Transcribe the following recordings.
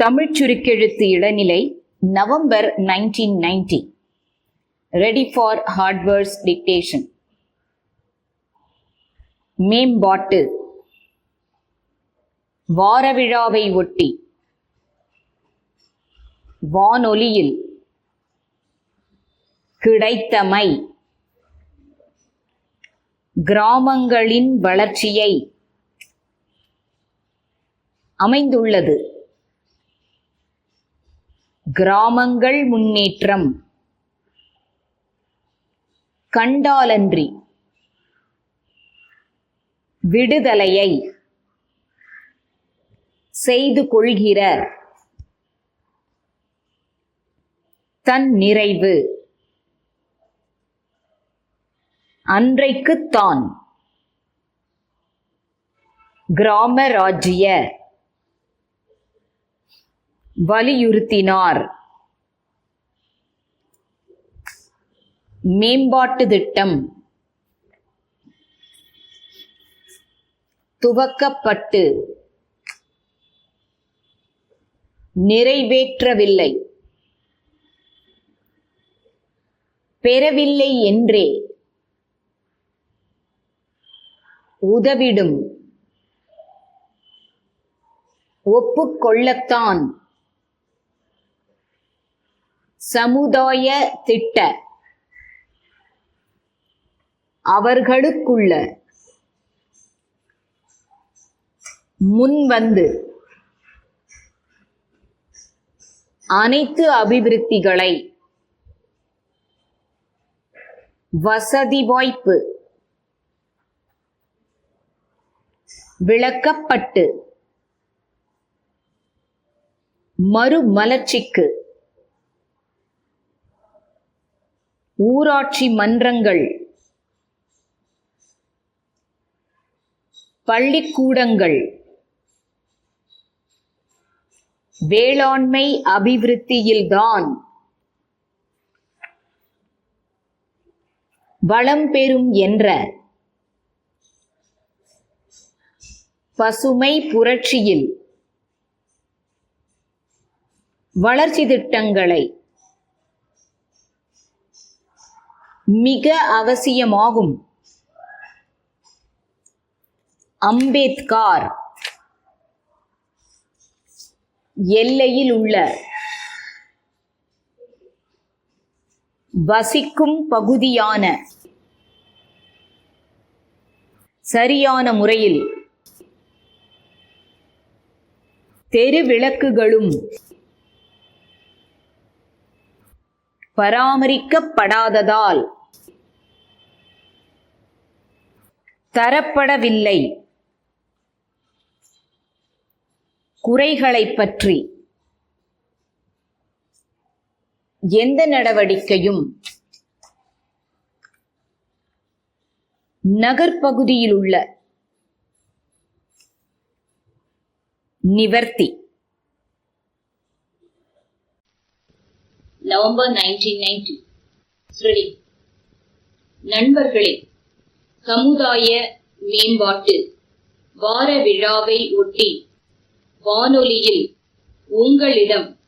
தமிழ் சுருக்கெழுத்து இளநிலை November nineteen ninety ready for hardwares dictation மேம்பாட்டு. வார விழாவை ஒட்டி. வானொலியில். கிடைத்தமை. கிராமங்களின் வளர்ச்சியை. அமைந்துள்ளது. கிராமங்கள் முன்னேற்றம். கண்டாலன்றி. விடுதலையை செய்து கொள்கிற தன் நிறைவு. அன்றைக்குத்தான் கிராம ராஜ்ய வலியுறுத்தினார். மேம்பாட்டு திட்டம். துவக்கப்பட்டு. நிறைவேற்றவில்லை. பெறவில்லை என்றே. உதவிடும். ஒப்புக்கொள்ளத்தான். சமுதாய திட்ட. அவர்களுக்குள்ள முன்வந்து அனைத்து அபிவிருத்திகளை வசதி வாய்ப்பு விளக்கப்பட்டு மறுமலர்ச்சிக்கு ஊராட்சி மன்றங்கள் பள்ளிக்கூடங்கள் வேளாண்மை அபிவிருத்தியில்தான் வளம் பெறும் என்ற பசுமை புரட்சியில் வளர்ச்சி திட்டங்களை மிக அவசியமாகும். அம்பேத்கார். எல்லையில் உள்ள வசிக்கும் பகுதியான சரியான முறையில் தெருவிளக்குகளும் பராமரிக்கப்படாததால் தரப்படவில்லை. குறைகளை பற்றி எந்த நடவடிக்கையும் நகர்பகுதியில் உள்ள நிவர்த்தி. நவம்பர் நைன்டீன் நைன்டி நண்பர்களே சமுதாய மேம்பாட்டு. வார விழாவை ஒட்டி வானொலியில் உங்களிடம்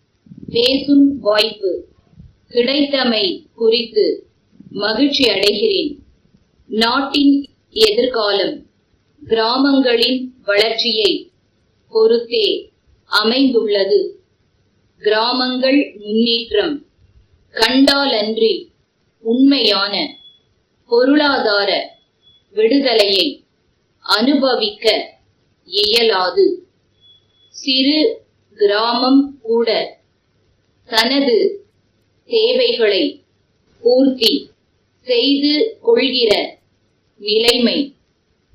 பேசும் வாய்ப்பு கிடைத்தமை குறித்து மகிழ்ச்சி அடைகிறேன். நாட்டின் எதிர்காலம் கிராமங்களின் வளர்ச்சியை பொறுத்தே அமைந்துள்ளது. கிராமங்கள் முன்னேற்றம் கண்டாலன்றி உண்மையான பொருளாதார விடுதலையை அனுபவிக்க இயலாது. சிறு கிராமம் கூட தனது தேவைகளை பூர்த்தி செய்து கொள்கிற நிலைமை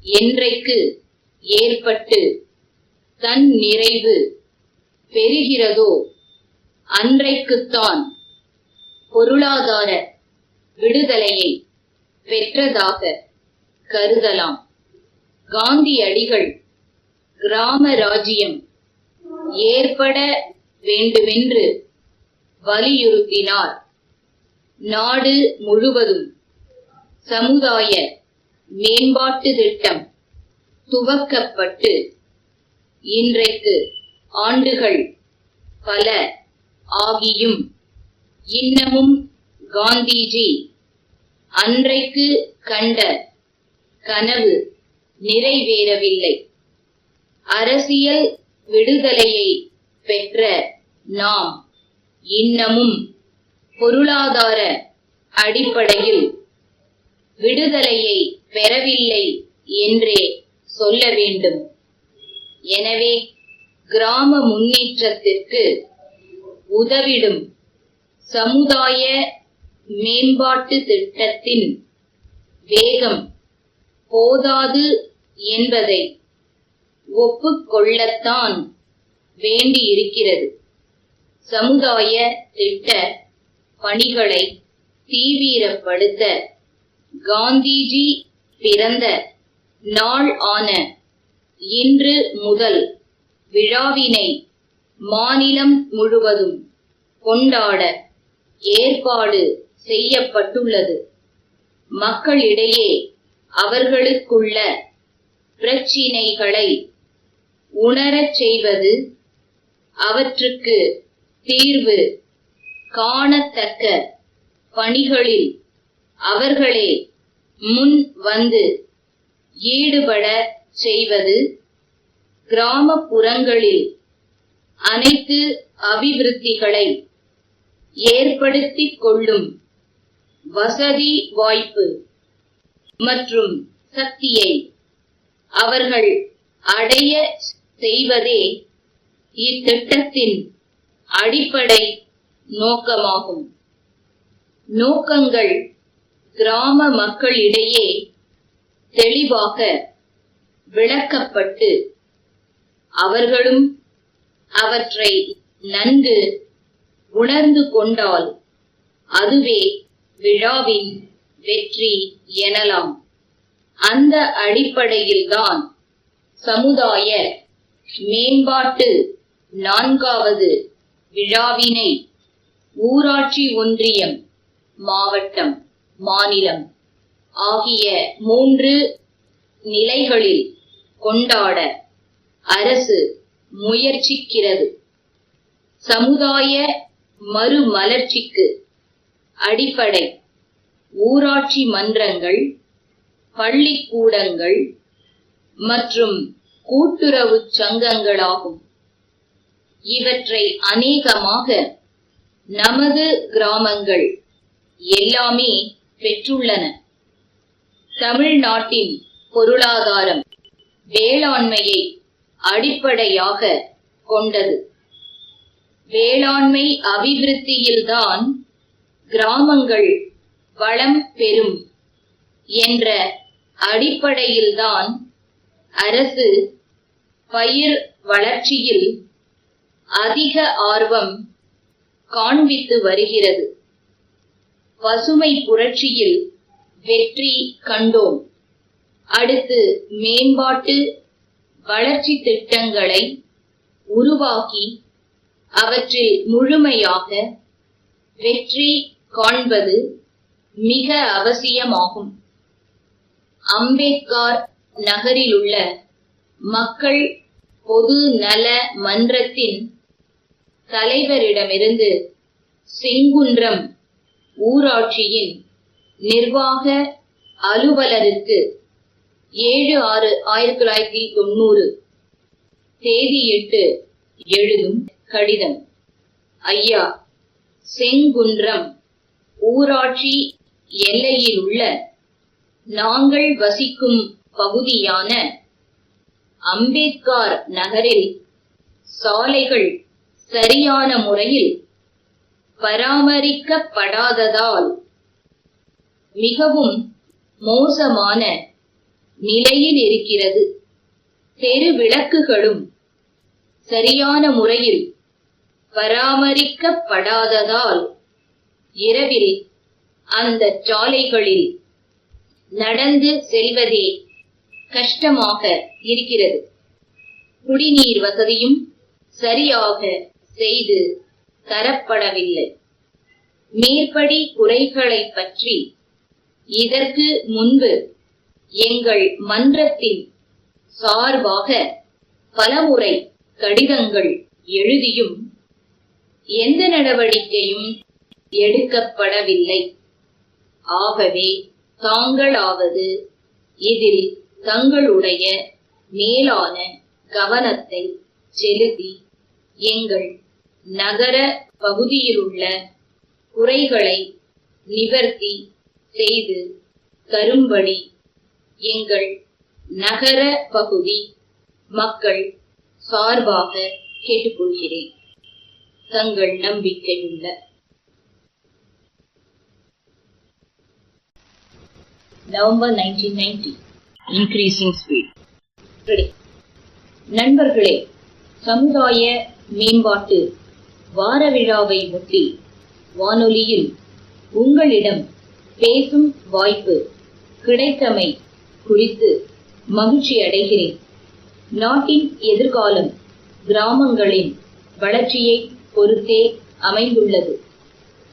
என்றைக்கு ஏற்பட்டு தன் நிறைவு பெறுகிறதோ அன்றைக்குத்தான் பொருளாதார விடுதலையை பெற்றதாக கருதலாம். காந்தியடிகள் கிராம ராஜ்யம் ஏற்பட வேண்டுமென்று வலியுறுத்தினார். நாடு முழுவதும் சமுதாய மேம்பாட்டு திட்டம் துவக்கப்பட்டு இன்றைக்கு ஆண்டுகள் பல ஆகியும் இன்னமும் காந்திஜி அன்றைக்கு கண்ட கனவு நிறைவேறவில்லை. அரசியல் விடுதலையை பெற்ற நாம் இன்னமும் பொருளாதார அடிப்படையில் விடுதலையை பெறவில்லை என்றே சொல்ல வேண்டும். எனவே கிராம முன்னேற்றத்திற்கு உதவிடும் சமுதாய மேம்பாட்டு திட்டத்தின் வேகம் போதாது என்பதை ஒப்புக்கொள்ளத்தான் வேண்டியிருக்கிறது. சமுதாய திட்ட பணிகளை தீவிரப்படுத்த காந்திஜி பிறந்த நாள் ஆன இன்று முதல் விழாவினை மாநிலம் முழுவதும் கொண்டாட ஏற்பாடு செய்யப்பட்டுள்ளது. மக்களிடையே அவர்களுக்குள்ள பிரச்சினைகளை உணரச் செய்வது அவற்றுக்கு தீர்வு காணத்தக்க பணிகளில் அவர்களே முன் வந்து ஈடுபட செய்வது கிராமப்புறங்களில் அனைத்து அபிவிருத்திகளை ஏற்படுத்திக் கொள்ளும் வசதி வாய்ப்பு. மற்றும் சக்தியை அவர்கள் அடைய செய்வதே இத்திட்டத்தின் அடிப்படை நோக்கமாகும். நோக்கங்கள் கிராம மக்களிடையே தெளிவாக விளக்கப்பட்டு அவர்களும் அவற்றை நன்கு உணர்ந்து கொண்டால் அதுவே விழாவின் வெற்றி எனலாம். அந்த அடிப்படையில்தான் சமுதாய மேம்பாட்டு நான்காவது விழாவினை ஊராட்சி ஒன்றியம் மாவட்டம் மாநிலம் ஆகிய மூன்று நிலைகளில் கொண்டாட அரசு முயற்சிக்கிறது. சமுதாய மறுமலர்ச்சிக்கு அடிப்படை ஊராட்சி மன்றங்கள் பள்ளிக்கூடங்கள் மற்றும் கூட்டுறவு சங்கங்களாகும். இவற்றை அநேகமாக நமது கிராமங்கள் எல்லாமே பெற்றுள்ளன. தமிழ்நாட்டின் பொருளாதாரம் வேளாண்மையை அடிப்படையாக கொண்டது. வேளாண்மை அபிவிருத்தியில்தான் கிராமங்கள் வளம் பெறும் என்ற அடிப்படையில்தான் அரசு பயிர் வளர்ச்சியில் அதிக ஆர்வம் காண்பித்து வருகிறது. பசுமை புரட்சியில் வெற்றி கண்டோம். அடுத்து மேம்பாட்டு வளர்ச்சி திட்டங்களை உருவாக்கி அவற்றில் முழுமையாக வெற்றி காண்பது மிக அவசியமாகும். அம்பேத்கார் நகரிலுள்ள மக்கள் பொது நல மன்றத்தின் தலைவரிடமிருந்து செங்குன்றம் ஊராட்சியின் நிர்வாக அலுவலருக்கு ஏழு ஆறு ஆயிரத்தி தொள்ளாயிரத்தி தொண்ணூறு தேதியிட்டு எழுதும் கடிதம். ஐயா செங்குன்றம் ஊராட்சி எல்லையில் உள்ள நாங்கள் வசிக்கும் பகுதியான அம்பேத்கார் நகரில் சாலைகள் சரியான முறையில் பராமரிக்கப்படாததால் மிகவும் மோசமான நிலையில் இருக்கிறது. தெரு விளக்குகளும் சரியான முறையில் பராமரிக்கப்படாததால் இரவில் அந்த சாலைகளில் நடந்து செல்வதே கஷ்டமாக இருக்கிறது. குடிநீர் வசதியும் சரியாக செய்து தரப்படவில்லை. மேற்படி குறைகளை பற்றி இதற்கு முன்பு எங்கள் மன்றத்தின் சார்பாக பலமுறை கடிதங்கள் எழுதியும் எந்த நடவடிக்கையும் எடுக்கப்படவில்லை. ஆகவே தாங்களாவது இதில் தங்களுடைய மேலான கவனத்தை செலுத்தி எங்கள் நகர பகுதியிலுள்ள குறைகளை நிவர்த்தி செய்து தரும்படி எங்கள் நகர பகுதி மக்கள் சார்பாக கேட்டுக்கொள்கிறேன். தங்கள் நம்பிக்கையுள்ள November nineteen ninety increasing speed நண்பர்களே சமுதாய மேம்பாட்டு வார விழாவை ஒட்டி வானொலியில் உங்களிடம் பேசும் வாய்ப்பு கிடைத்தமை குறித்து மகிழ்ச்சி அடைகிறேன். நாட்டின் எதிர்காலம் கிராமங்களின் வளர்ச்சியை பொறுத்தே அமைந்துள்ளது.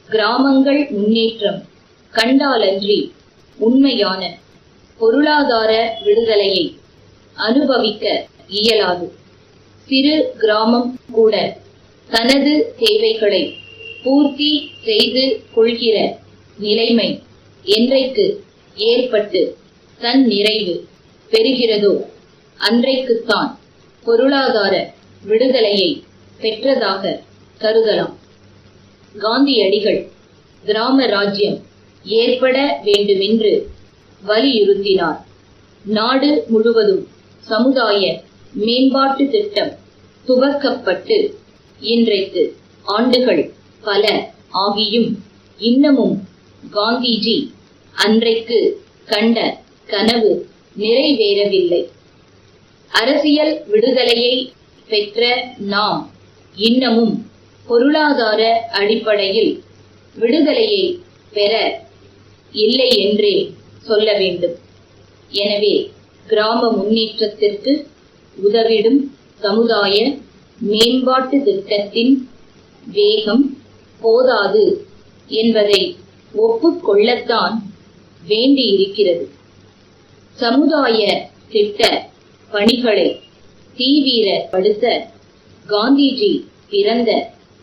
கிராமங்கள் முன்னேற்றம் கண்டாலன்றி உண்மையான பொருளாதார விடுதலையை அனுபவிக்க இயலாது. சிறு கிராமம் கூட தனது தேவைகளை பூர்த்தி செய்து கொள்கிற நிலைமை என்றைக்கு ஏற்பட்டு தன் நிறைவு பெறுகிறதோ அன்றைக்குத்தான் பொருளாதார விடுதலையை பெற்றதாக கருதலாம். காந்தியடிகள் கிராம ராஜ்யம் ஏற்பட வேண்டுமென்று வலியுறுத்தினார். நாடு முழுவதும் சமுதாய மேம்பாட்டு திட்டம் துவக்கப்பட்டு இன்றைக்கு ஆண்டுகள் பல ஆகியும் இன்னமும் காந்திஜி அன்றைக்கு கண்ட கனவு நிறைவேறவில்லை. அரசியல் விடுதலையை பெற்ற நாம் இன்னமும் பொருளாதார அடிப்படையில் விடுதலையை பெற இல்லை என்றே சொல்ல வேண்டும். எனவே கிராம முன்னேற்றத்திற்கு உதவிடும் சமுதாய மேம்பாட்டு திட்டத்தின் வேகம் போதாது என்பதை ஒப்புக்கொள்ளத்தான் வேண்டியிருக்கிறது. சமுதாய திட்ட பணிகளை தீவிரப்படுத்த காந்திஜி பிறந்த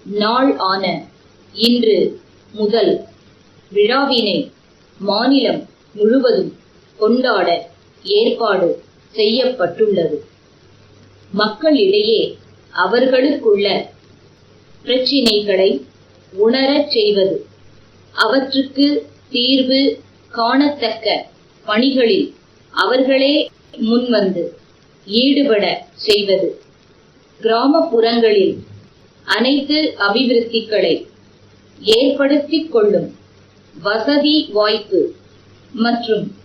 நாள் ஆன இன்று முதல் விழாவினை மாநிலம் முழுவதும் கொண்டாட ஏற்பாடு செய்யப்பட்டுள்ளது. மக்களிடையே அவர்களுக்குள்ள பிரச்சினைகளை உணரச் செய்வது அவற்றுக்கு தீர்வு காணத்தக்க பணிகளில் அவர்களே முன்வந்து ஈடுபட செய்வது. கிராமப்புறங்களில் அனைத்து அபிவிருத்திகளை ஏற்படுத்திக் கொள்ளும் வசதி வாய்ப்பு மற்றும்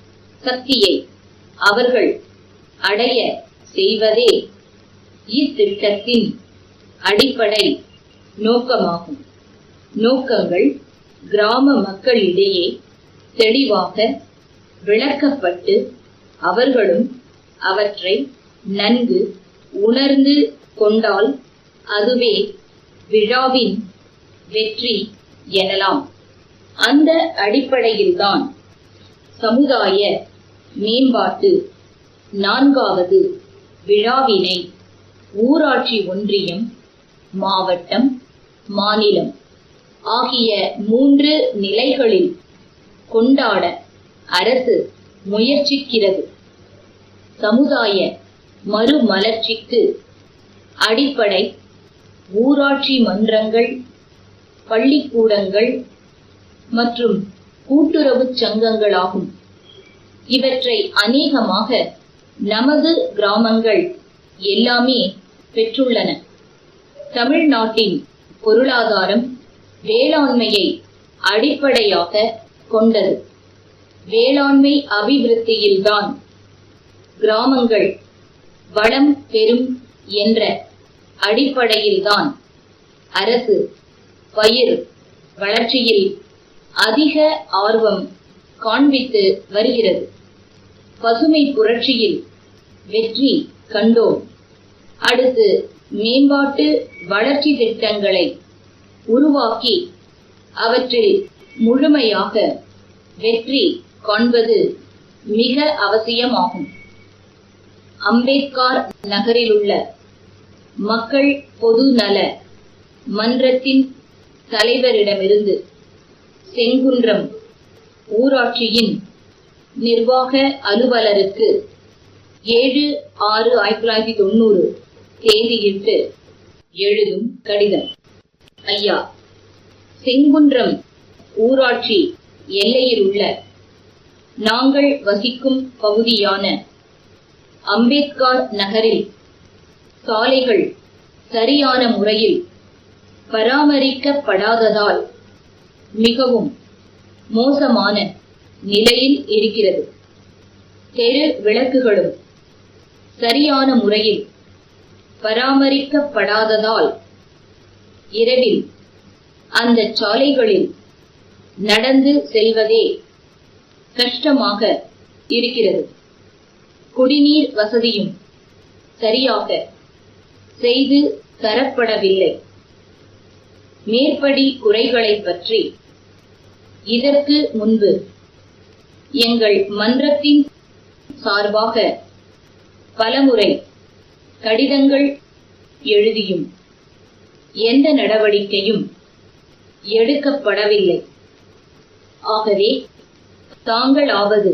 சக்தியை அவர்கள் அடைய செய்வதே இத்திட்டத்தின் அடிப்படை நோக்கமாகும். நோக்கங்கள் கிராம மக்களிடையே தெளிவாக விளக்கப்பட்டு அவர்களும் அவற்றை நன்கு உணர்ந்து கொண்டால் அதுவே விழாவின் வெற்றி எனலாம். அந்த அடிப்படையில்தான் சமுதாய மேம்பாட்டு நான்காவது விழாவினை ஊராட்சி ஒன்றியம் மாவட்டம் மாநிலம் ஆகிய மூன்று நிலைகளில் கொண்டாட அரசு முயற்சிக்கிறது. சமுதாய மறுமலர்ச்சிக்கு அடிப்படை ஊராட்சி மன்றங்கள் பள்ளிக்கூடங்கள் மற்றும் கூட்டுறவுச் சங்கங்களாகும். இவற்றை அநேகமாக நமது கிராமங்கள் எல்லாமே பெற்றுள்ளன. தமிழ்நாட்டின் பொருளாதாரம் வேளாண்மையை அடிப்படையாக கொண்டது. வேளாண்மை அபிவிருத்தியில்தான் கிராமங்கள் வளம் பெறும் என்ற அடிப்படையில்தான் அரசு பயிர் வளர்ச்சியில் அதிக ஆர்வம் காண்பித்து வருகிறது. பசுமை புரட்சியில் வெற்றி கண்டோம். அடுத்து மேம்பாட்டு வளர்ச்சி திட்டங்களை உருவாக்கி அவற்றில் முழுமையாக வெற்றி காண்பது மிக அவசியமாகும். அம்பேத்கார் நகரிலுள்ள மக்கள் பொது நல மன்றத்தின் தலைவரிடமிருந்து செங்குன்றம் ஊராட்சியின் நிர்வாக அலுவலருக்கு ஏழு ஆறு ஆயிரத்தி தொள்ளாயிரத்தி தொண்ணூறு தேதியிட்டு எழுதும் கடிதம். ஐயா செங்குன்றம் ஊராட்சி எல்லையில் உள்ள நாங்கள் வசிக்கும் பகுதியான அம்பேத்கர் நகரில் சாலைகள் சரியான முறையில் பராமரிக்கப்படாததால் மிகவும் மோசமான நிலையில் இருக்கிறது. தெரு விளக்குகளும் சரியான முறையில் பராமரிக்கப்படாததால் இரவில் அந்த சாலைகளில் நடந்து செல்வதே கஷ்டமாக இருக்கிறது. குடிநீர் வசதியும் சரியாக செய்து தரப்படவில்லை. மேற்படி குறைகளைப் பற்றி. இதற்கு முன்பு எங்கள் மன்றத்தின் சார்பாக பலமுறை கடிதங்கள் எழுதியும் எந்த நடவடிக்கையும் எடுக்கப்படவில்லை. ஆகவே தாங்களாவது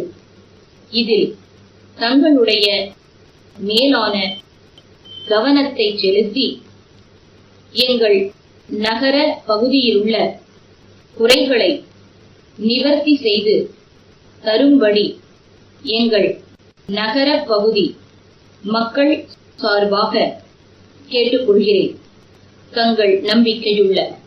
இதில் தங்களுடைய மேலான கவனத்தை செலுத்தி எங்கள் நகர பகுதியிலுள்ள குறைகளை நிவர்த்தி செய்து தரும்படி எங்கள் நகர பகுதி மக்கள் சார்பாக கேட்டுக்கொள்கிறேன். தங்கள் நம்பிக்கையுள்ள